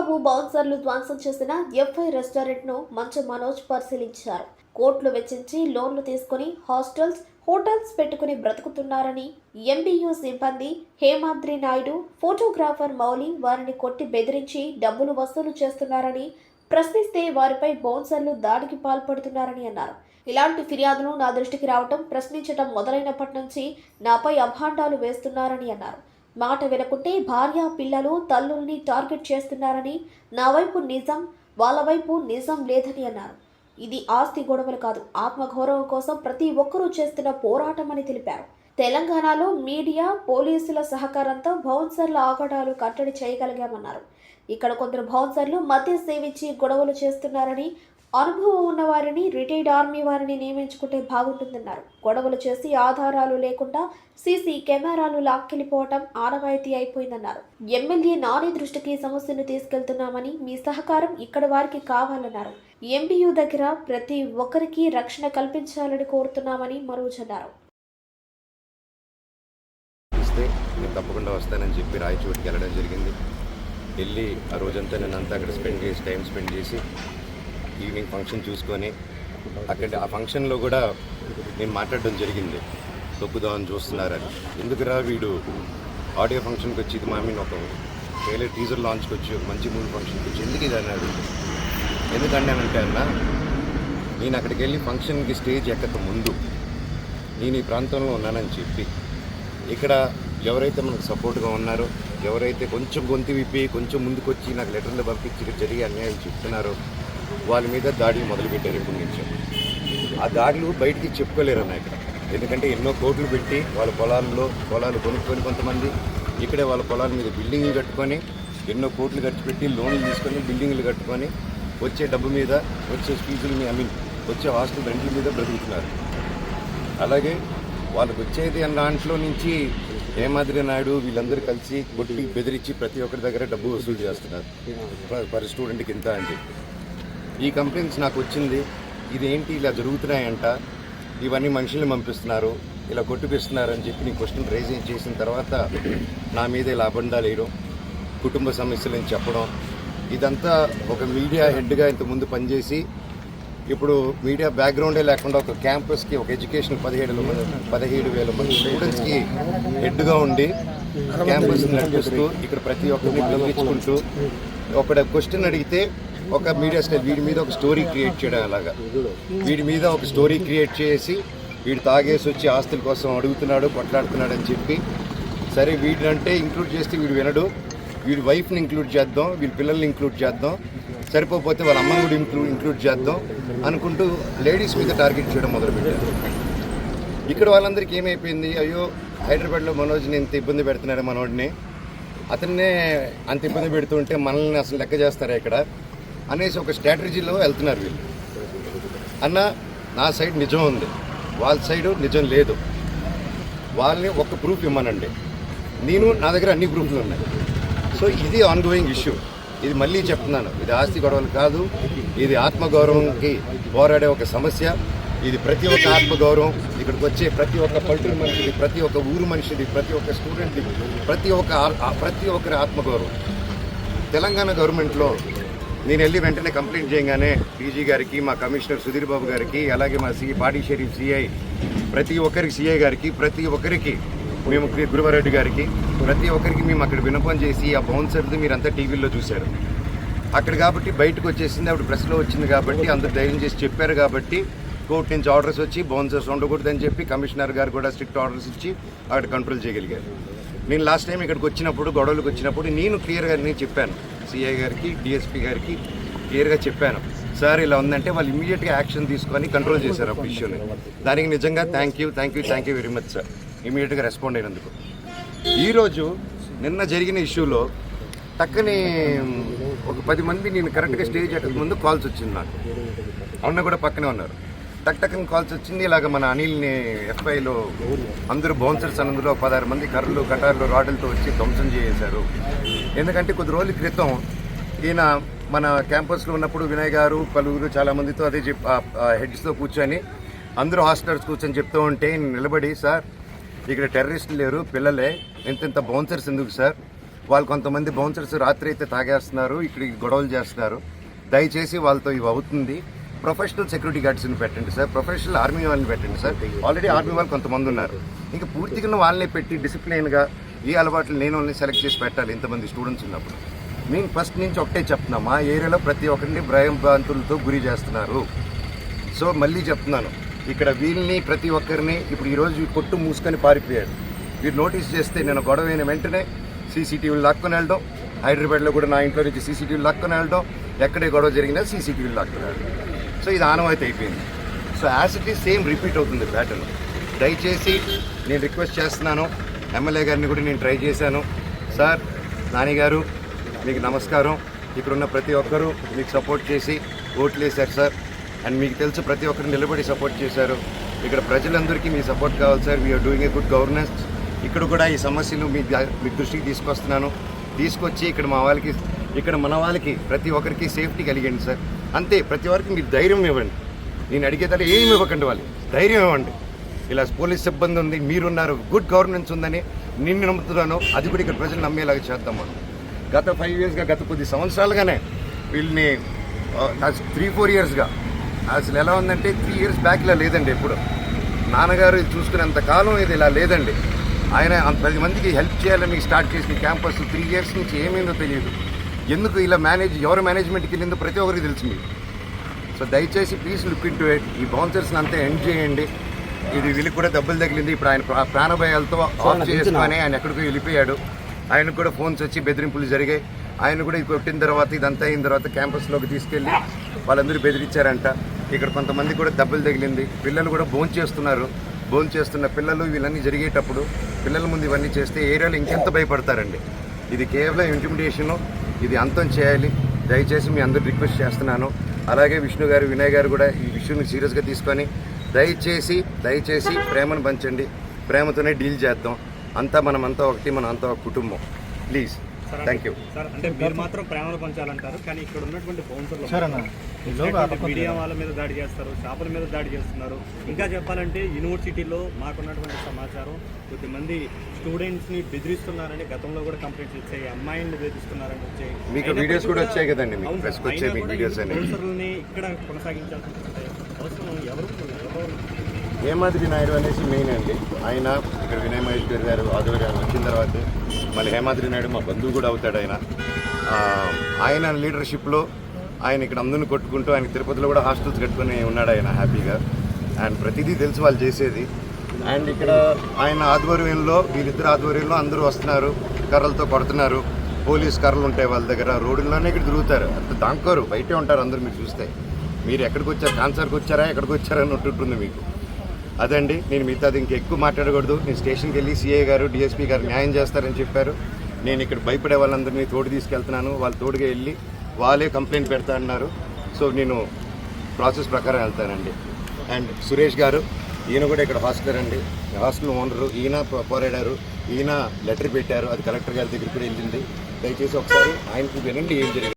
బాబు బౌన్సర్లు ధ్వంసం చేసిన ఎఫ్ఐ రెస్టారెంట్ను మంచు మనోజ్ పరిశీలించారు. కోట్లు వెచ్చించి లోన్లు తీసుకుని హాస్టల్స్ హోటల్స్ పెట్టుకుని బ్రతుకుతున్నారని ఎంబీయూ సిబ్బంది హేమాద్రి నాయుడు ఫోటోగ్రాఫర్ మౌలి వారిని కొట్టి బెదిరించి డబ్బులు వసూలు చేస్తున్నారని ప్రశ్నిస్తే వారిపై బౌన్సర్లు దాడికి పాల్పడుతున్నారని అన్నారు. ఇలాంటి ఫిర్యాదులు నా దృష్టికి రావటం ప్రశ్నించటం మొదలైనప్పటి నుంచి నాపై అభాండాలు వేస్తున్నారని అన్నారు. మాట వినకుంటే భార్య పిల్లలు తల్లుల్ని టార్గెట్ చేస్తున్నారని నా వైపు నిజం వాళ్ళ వైపు నిజం లేదని అన్నారు. ఇది ఆస్తి గొడవలు కాదు ఆత్మగౌరవం కోసం ప్రతి ఒక్కరూ చేస్తున్న పోరాటం అని తెలిపారు. తెలంగాణలో మీడియా పోలీసుల సహకారంతో బౌన్సర్ల ఆగడాలు కట్టడి చేయగలిగామన్నారు. ఇక్కడ కొందరు బౌన్సర్లు మద్య సేవించి గొడవలు చేస్తున్నారని అనుభవం ఉన్న వారిని రిటైర్డ్ ఆర్మీ వారిని నియమించుకుంటే బాగుంటుందన్నారు. గొడవలు చేసి ఆధారాలు లేకుండా సీసీ కెమెరాలు లాక్కెళ్ళిపోవటం ఆనవాయితీ అయిపోయిందన్నారు. ఎమ్మెల్యే నాని దృష్టికి సమస్యను తీసుకెళ్తున్నామని మీ సహకారం ఇక్కడ వారికి కావాలన్నారు. ఎంబీయూ దగ్గర ప్రతి ఒక్కరికి రక్షణ కల్పించాలని కోరుతున్నామని మనోజ్ అన్నారు. తప్పకుండా వస్తానని చెప్పి రాయచోటికి వెళ్ళడం జరిగింది. వెళ్ళి ఆ రోజంతా నేను అంతా అక్కడ స్పెండ్ చేసి టైం స్పెండ్ చేసి ఈవినింగ్ ఫంక్షన్ చూసుకొని అక్కడ ఆ ఫంక్షన్లో కూడా నేను మాట్లాడడం జరిగింది. తొక్కుదామని చూస్తున్నారని. ఎందుకురా వీడు? ఆడియో ఫంక్షన్కి వచ్చి ఇది మా ఒక ట్రైలర్ టీజర్ లాంచ్కి వచ్చి ఒక మంచి మూవీ ఫంక్షన్కి వచ్చి ఎందుకు ఇది అన్నాడు? ఎందుకంటే అన్న నేను అక్కడికి వెళ్ళి ఫంక్షన్కి స్టేజ్ ఎక్కక ముందు నేను ఈ ప్రాంతంలో ఉన్నానని చెప్పి. ఇక్కడ ఎవరైతే మనకు సపోర్ట్గా ఉన్నారో ఎవరైతే కొంచెం గొంతు విప్పి కొంచెం ముందుకొచ్చి నాకు లెటర్లు పంపించి జరిగే అన్యాయం చెప్తున్నారో వాళ్ళ మీద దాడి మొదలుపెట్టారు ఇప్పుడు నుంచి. ఆ దాడులు బయటికి చెప్పుకోలేరు అన్న ఇక్కడ. ఎందుకంటే ఎన్నో కోట్లు పెట్టి వాళ్ళ పొలాల్లో పొలాలు కొనుక్కొని కొంతమంది ఇక్కడే వాళ్ళ పొలాల మీద బిల్డింగ్లు కట్టుకొని ఎన్నో కోట్లు ఖర్చు పెట్టి లోన్లు తీసుకొని బిల్డింగ్లు కట్టుకొని వచ్చే డబ్బు మీద వచ్చే ఫీజుల మీద ఐ మీన్ వచ్చే హాస్టల్ రెంట్ల మీద బ్రతుకుతున్నారు. అలాగే వాళ్ళకి వచ్చేది అన్న దాంట్లో నుంచి హేమాద్రి నాయుడు వీళ్ళందరూ కలిసి కొట్టి బెదిరించి ప్రతి ఒక్కరి దగ్గర డబ్బు వసూలు చేస్తున్నారు. పర్ స్టూడెంట్కి ఇంత అని చెప్పి. ఈ కంప్లైంట్స్ నాకు వచ్చింది. ఇదేంటి? ఇలా జరుగుతున్నాయంట. ఇవన్నీ మనుషుల్ని పంపిస్తున్నారు. ఇలా కొట్టుపిస్తున్నారని అని చెప్పి నీ క్వశ్చన్ రేజ్ చేసిన తర్వాత నా మీద ఇలా అబండాలు వేయడం కుటుంబ సమస్యలని చెప్పడం ఇదంతా ఒక మీడియా హెడ్గా ఇంతకుముందు పనిచేసి ఇప్పుడు మీడియా బ్యాక్గ్రౌండే లేకుండా ఒక క్యాంపస్కి ఒక ఎడ్యుకేషన్ పదిహేడు మంది పదిహేడు వేల మంది స్టూడెంట్స్కి హెడ్గా ఉండి క్యాంపస్ నడిపిస్తూ ఇక్కడ ప్రతి ఒక్కరిని పిలిపించుకుంటూ ఒక క్వశ్చన్ అడిగితే ఒక మీడియా స్టైల్ వీడి మీద ఒక స్టోరీ క్రియేట్ చేయడం అలాగా. వీడి మీద ఒక స్టోరీ క్రియేట్ చేసి వీడు తాగేసి వచ్చి ఆస్తుల కోసం అడుగుతున్నాడు కొట్లాడుతున్నాడు అని చెప్పి సరే వీడినంటే ఇంక్లూడ్ చేస్తే వీడు వినడు. వీడి వైఫ్ని ఇంక్లూడ్ చేద్దాం వీడి పిల్లల్ని ఇంక్లూడ్ చేద్దాం సరిపోతే వాళ్ళ అమ్మని కూడా ఇంక్లూడ్ ఇంక్లూడ్ చేద్దాం అనుకుంటూ లేడీస్ మీద టార్గెట్ చేయడం మొదలుపెట్టారు. ఇక్కడ వాళ్ళందరికీ ఏమైపోయింది? అయ్యో హైదరాబాద్లో మనోజ్ని ఇంత ఇబ్బంది పెడుతున్నాడు మనోడిని అతన్నే అంత ఇబ్బంది పెడుతుంటే మనల్ని అసలు లెక్క చేస్తారా ఇక్కడ? అనేసి ఒక స్ట్రాటజీలో వెళ్తున్నారు వీళ్ళు. అన్న నా సైడ్ నిజం ఉంది. వాళ్ళ సైడ్ నిజం లేదు. వాళ్ళని ఒక ప్రూఫ్ ఇమ్మనండి. నేను నా దగ్గర అన్ని ప్రూఫ్లు ఉన్నాయి. సో ఇది ఆన్గోయింగ్ ఇష్యూ ఇది మళ్ళీ చెప్తున్నాను. ఇది ఆస్తి గొడవలు కాదు. ఇది ఆత్మగౌరవంకి పోరాడే ఒక సమస్య. ఇది ప్రతి ఒక్క ఆత్మగౌరవం. ఇక్కడికి వచ్చే ప్రతి ఒక్క పల్లెటూరు మనిషిది ప్రతి ఒక్క ఊరు మనిషిది ప్రతి ఒక్క స్టూడెంట్ది ప్రతి ఒక్క ప్రతి ఒక్కరి ఆత్మగౌరవం. తెలంగాణ గవర్నమెంట్లో నేను వెళ్ళి వెంటనే కంప్లైంట్ చేయగానే డీజీ గారికి మా కమిషనర్ సుధీర్ బాబు గారికి అలాగే మా సి పాడి షరీఫ్ సిఐ ప్రతి ఒక్కరికి సిఐ గారికి ప్రతి ఒక్కరికి మేము గురువారెడ్డి గారికి ప్రతి ఒక్కరికి మేము అక్కడ వినపం చేసి ఆ బౌన్సర్ది మీరంతా టీవీలో చూశారు. అక్కడ కాబట్టి బయటకు వచ్చేసింది అప్పుడు ప్రెస్లో వచ్చింది కాబట్టి అందరు ధైర్యం చేసి చెప్పారు కాబట్టి కోర్టు నుంచి ఆర్డర్స్ వచ్చి బౌన్సర్స్ ఉండకూడదని చెప్పి కమిషనర్ గారు కూడా స్ట్రిక్ట్ ఆర్డర్స్ ఇచ్చి అక్కడ కంట్రోల్ చేయగలిగారు. నేను లాస్ట్ టైం ఇక్కడికి వచ్చినప్పుడు గొడవలకు వచ్చినప్పుడు నేను క్లియర్గా నేను చెప్పాను. సిఐ గారికి డిఎస్పీ గారికి క్లియర్గా చెప్పాను. సార్ ఇలా ఉందంటే వాళ్ళు ఇమీడియట్గా యాక్షన్ తీసుకొని కంట్రోల్ చేశారు ఆ ఇష్యూని దానికి నిజంగా thank you thank you thank you very much sir ఇమీడియట్గా రెస్పాండ్ అయినందుకు. ఈరోజు నిన్న జరిగిన ఇష్యూలో టక్కని ఒక పది మంది నేను కరెక్ట్గా స్టేజ్ ఎక్కక ముందు కాల్స్ వచ్చింది నాకు. అన్న కూడా పక్కనే ఉన్నారు. టక్ టక్కని కాల్స్ వచ్చింది. ఇలాగ మన అనిల్ని ఎఫ్ఐలో అందరూ బౌన్సర్స్ అందులో పదహారు మంది కర్రలు కటార్లు రాడ్లతో వచ్చి ధ్వంసం చేసేశారు ఎందుకంటే కొద్ది రోజుల క్రితం ఈయన మన క్యాంపస్లో ఉన్నప్పుడు వినయ్ గారు పలువురు చాలామందితో అదే చెప్ హెడ్స్తో కూర్చొని అందరూ హాస్టల్స్ కూర్చొని చెప్తూ ఉంటే నిలబడి సార్ ఇక్కడ టెర్రరిస్టులు లేరు పిల్లలే ఇంత ఇంత బౌన్సర్స్ ఎందుకు సార్? వాళ్ళు కొంతమంది బౌన్సర్స్ రాత్రి అయితే తాగేస్తున్నారు ఇక్కడ గొడవలు చేస్తున్నారు. దయచేసి వాళ్ళతో ఇవి అవుతుంది. ప్రొఫెషనల్ సెక్యూరిటీ గార్డ్స్ని పెట్టండి సార్ ప్రొఫెషనల్ ఆర్మీ వాళ్ళని పెట్టండి సార్. ఆల్రెడీ ఆర్మీ వాళ్ళు కొంతమంది ఉన్నారు. ఇంకా పూర్తిగా వాళ్ళని పెట్టి డిసిప్లిన్గా ఏ అలవాట్లు నేను వాళ్ళని సెలెక్ట్ చేసి పెట్టాలి ఇంతమంది స్టూడెంట్స్ ఉన్నప్పుడు. నేను ఫస్ట్ నుంచి ఒకటే చెప్తున్నా మా ఏరియాలో ప్రతి ఒక్కరిని భయంభ్రాంతులతో గురి చేస్తున్నారు. సో మళ్ళీ చెప్తున్నాను ఇక్కడ వీళ్ళని ప్రతి ఒక్కరిని ఇప్పుడు ఈరోజు కొట్టు మూసుకొని పారిపోయాడు. వీరు నోటీస్ చేస్తే నేను గొడవ అయిన వెంటనే సీసీటీవీలు లాక్కొని వెళ్ళడం హైదరాబాద్లో కూడా నా ఇంట్లో నుంచి సీసీటీవీలు లాక్కొని వెళ్ళడం ఎక్కడే గొడవ జరిగినా సీసీటీవీలు లాక్కొని వెళ్ళడం. సో ఇది ఆనవాయితీ అయిపోయింది. సో యాజ్ ఇట్ ఈ సేమ్ రిపీట్ అవుతుంది ప్యాటర్న్. దయచేసి నేను రిక్వెస్ట్ చేస్తున్నాను. ఎమ్మెల్యే గారిని కూడా నేను ట్రై చేశాను. సార్ నాని గారు మీకు నమస్కారం. ఇక్కడున్న ప్రతి ఒక్కరూ మీకు సపోర్ట్ చేసి ఓట్లు వేశారు సార్. అండ్ మీకు తెలుసు ప్రతి ఒక్కరు నిలబడి సపోర్ట్ చేశారు. ఇక్కడ ప్రజలందరికీ మీ సపోర్ట్ కావాలి sir. We're doing a good governance ఇక్కడ కూడా ఈ సమస్యలు మీ మీ దృష్టికి తీసుకొస్తున్నాను. తీసుకొచ్చి ఇక్కడ మా వాళ్ళకి ఇక్కడ మన వాళ్ళకి ప్రతి ఒక్కరికి సేఫ్టీ కలిగండి సార్. అంతే ప్రతి వారికి మీరు ధైర్యం ఇవ్వండి. నేను అడిగేదాన్ని ఏమి ఇవ్వకండి వాళ్ళు. ధైర్యం ఇవ్వండి. ఇలా పోలీస్ సిబ్బంది ఉంది మీరున్నారు గుడ్ గవర్నెన్స్ ఉందని నిన్ను నమ్ముతున్నాను. అది కూడా ఇక్కడ ప్రజలు నమ్మేలాగా చేద్దాం మనం. గత ఫైవ్ ఇయర్స్గా గత కొద్ది సంవత్సరాలుగానే వీళ్ళని త్రీ ఫోర్ ఇయర్స్గా అసలు ఎలా ఉందంటే త్రీ ఇయర్స్ బ్యాక్ ఇలా లేదండి ఎప్పుడు. నాన్నగారు చూసుకునేంత కాలం ఇది ఇలా లేదండి. ఆయన పది మందికి హెల్ప్ చేయాలని స్టార్ట్ చేసిన క్యాంపస్ త్రీ ఇయర్స్ నుంచి ఏమైందో తెలియదు. ఎందుకు ఇలా మేనేజ్ ఎవరు మేనేజ్మెంట్కి వెళ్ళిందో ప్రతి ఒక్కరికి తెలుసు మీకు. సో దయచేసి please look in to it ఈ బౌన్సర్స్ని అంతా ఎండ్ చేయండి. ఇది వీళ్ళకి కూడా దెబ్బలు తగిలింది. ఇప్పుడు ఆయన ప్రా- ప్రాణభయాలతో ఆఫ్ చేసుకొని ఆయన ఎక్కడికో వెళ్ళిపోయాడు. ఆయనకు కూడా ఫోన్స్ వచ్చి బెదిరింపులు జరిగాయి. ఆయన కూడా ఇది కొట్టిన తర్వాత ఇదంతా అయిన తర్వాత క్యాంపస్లోకి తీసుకెళ్ళి వాళ్ళందరూ బెదిరించారంట. ఇక్కడ కొంతమంది కూడా దెబ్బలు తగిలింది. పిల్లలు కూడా భోంచేస్తున్నారు. చేస్తున్నారు భోంచేస్తున్న చేస్తున్న పిల్లలు వీళ్ళన్నీ జరిగేటప్పుడు పిల్లల ముందు ఇవన్నీ చేస్తే ఏరియాలో ఇంకెంత భయపడతారండి? ఇది కేవలం ఇంటిమిడేషను ఇది అంతం చేయాలి. దయచేసి మీ అందరు రిక్వెస్ట్ చేస్తున్నాను. అలాగే విష్ణు గారు వినయ్ గారు కూడా ఈ విషయాన్ని సీరియస్గా తీసుకొని దయచేసి దయచేసి ప్రేమను పంచండి. ప్రేమతోనే డీల్ చేద్దాం. అంతా మనమంతా ఒకటి మనం అంతా ఒక కుటుంబం. ప్లీజ్. థ్యాంక్ యూ సార్ అంటే మీరు మాత్రం ప్రేమను పంచాలంటారు కానీ ఇక్కడ ఉన్నటువంటి బౌన్సర్లు మీడియా వాళ్ళ మీద దాడి చేస్తారు షాపుల మీద దాడి చేస్తున్నారు. ఇంకా చెప్పాలంటే యూనివర్సిటీలో మాకున్నటువంటి సమాచారం కొద్దిమంది స్టూడెంట్స్ని బెదిరిస్తున్నారని గతంలో కూడా కంప్లైంట్స్ వచ్చాయి అమ్మాయిని బెదిరిస్తున్నారని వచ్చాయి. మీకు videos కూడా వచ్చాయి కదండి. బౌన్సర్లని ఇక్కడ కొనసాగించాల్సింటే అవసరం ఎవరు ఎవరు హేమాద్రి నాయుడు అనేసి మెయిన్ అండి. ఆయన ఇక్కడ వినయ మహేశ్వర్ గారు ఆధ్వర్యాలు వచ్చిన తర్వాత మళ్ళీ హేమాద్రి నాయుడు మా బంధువు కూడా అవుతాడు ఆయన. ఆయన లీడర్షిప్లో ఆయన ఇక్కడ అందరిని కొట్టుకుంటూ ఆయన తిరుపతిలో కూడా హాస్టల్స్ కట్టుకుని ఉన్నాడు ఆయన హ్యాపీగా. అండ్ ప్రతిదీ తెలుసు వాళ్ళు చేసేది. అండ్ ఇక్కడ ఆయన ఆధ్వర్యంలో వీళ్ళిద్దరు ఆధ్వర్యంలో అందరూ వస్తున్నారు కర్రలతో కొడుతున్నారు. పోలీస్ కర్రలు ఉంటాయి వాళ్ళ దగ్గర. రోడ్డులోనే ఇక్కడ తిరుగుతారు. అంత దాంకోరు. బయటే ఉంటారు అందరూ మీరు చూస్తే. మీరు ఎక్కడికి వచ్చారు? కాన్సర్కి వచ్చారా? ఎక్కడికి వచ్చారా? అని ఉంటుంటుంది మీకు. అదండి నేను మిగతాది ఇంకా ఎక్కువ మాట్లాడకూడదు. నేను స్టేషన్కి వెళ్ళి సీఏ గారు డిఎస్పీ గారు న్యాయం చేస్తారని చెప్పారు. నేను ఇక్కడ భయపడే వాళ్ళందరినీ తోడు తీసుకెళ్తున్నాను. వాళ్ళు తోడుగా వెళ్ళి వాళ్ళే కంప్లైంట్ పెడతా అన్నారు. సో నేను ప్రాసెస్ ప్రకారం వెళ్తానండి. అండ్ సురేష్ గారు ఈయన కూడా ఇక్కడ హాస్టల్ అండి. హాస్టల్ ఓనరు ఈయన పోరాడారు. ఈయన లెటర్ పెట్టారు. అది కలెక్టర్ గారి దగ్గరికి కూడా వెళ్ళింది. దయచేసి ఒకసారి ఆయనకు వినండి ఏం జరిగింది.